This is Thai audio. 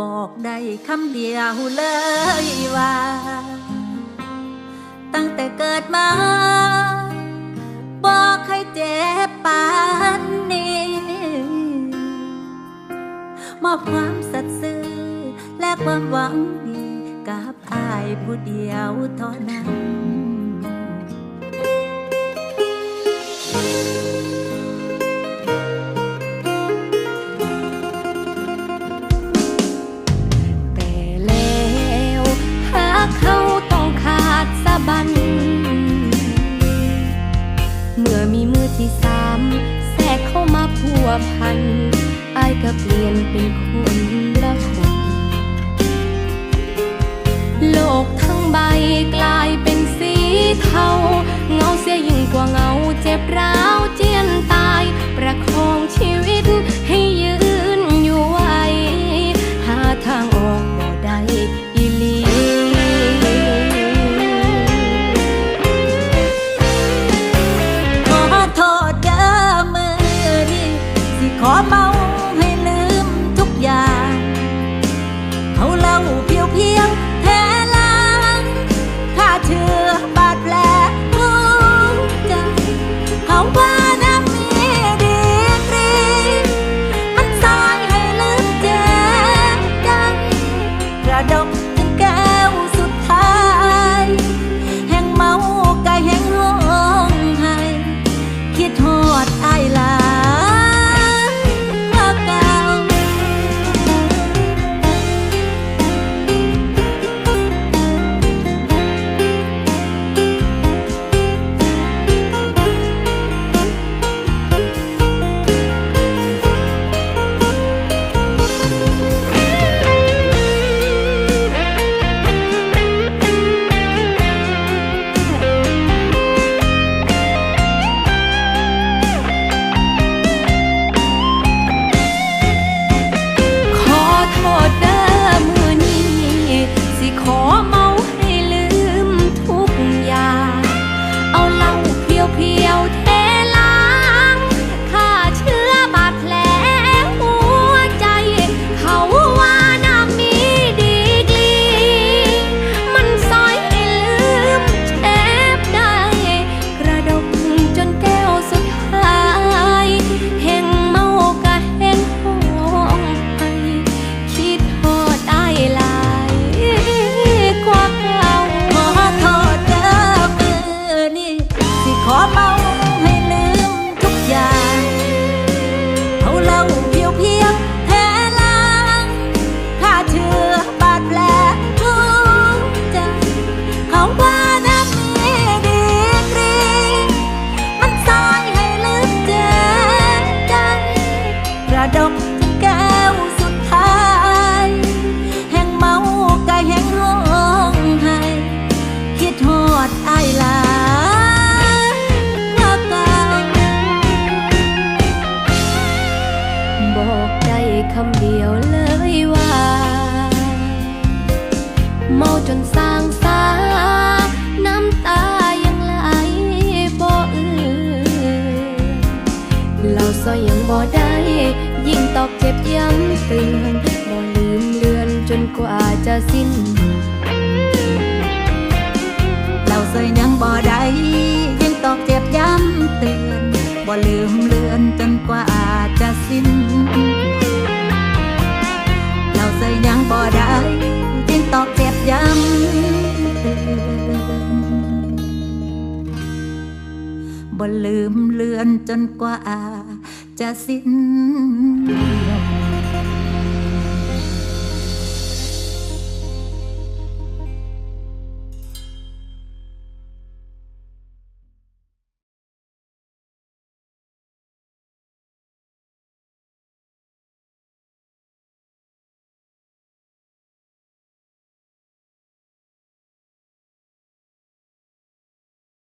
บอกได้คำเดียวเลยว่า ตั้งแต่เกิดมา บอกให้เจ็บปานนี้มอบความสัตย์ซื่อและความหวังดีกับอายผู้เดียวเท่านั้น บัน เมื่อมีมือที่สามแทรกเข้ามาพัวพันอายก็เปลี่ยนเป็นคน เฝ้าให้ลืมทุกอย่าง จนสร้างสาน้ำตายังไหลบ่เอือเราซอยยังบ่ได้ ยิ่งตอกเจ็บย้ำเตือนบ่ลืมเลือนจนกว่าจะสิ้น ลืมเลือนจนกว่าจะสิ้น